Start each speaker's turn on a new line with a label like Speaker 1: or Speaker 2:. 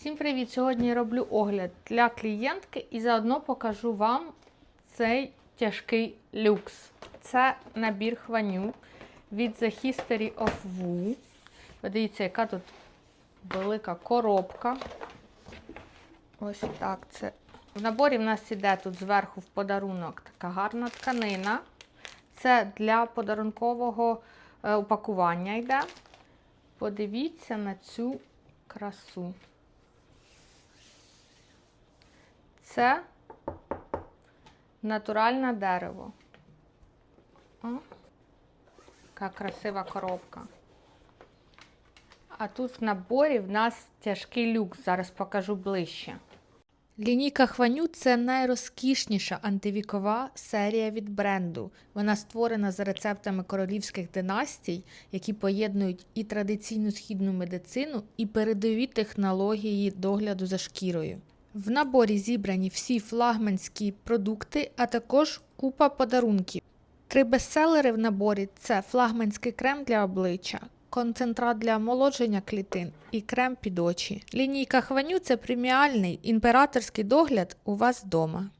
Speaker 1: Всім привіт! Сьогодні я роблю огляд для клієнтки і заодно покажу вам цей тяжкий люкс. Це набір хваню від The History of Woo. Подивіться, яка тут велика коробка. Ось так це. В наборі в нас іде тут зверху в подарунок така гарна тканина. Це для подарункового е, упакування йде. Подивіться на цю красу. Це натуральне дерево. О, яка красива коробка. А тут в наборі в нас тяжкий люкс. Зараз покажу ближче. Лінійка Хваню це найрозкішніша антивікова серія від бренду. Вона створена за рецептами королівських династій, які поєднують і традиційну східну медицину, і передові технології догляду за шкірою. В наборі зібрані всі флагманські продукти, а також купа подарунків. Три бестселери в наборі це флагманський крем для обличчя, концентрат для омолодження клітин і крем під очі. Лінійка хваню це преміальний імператорський догляд у вас вдома.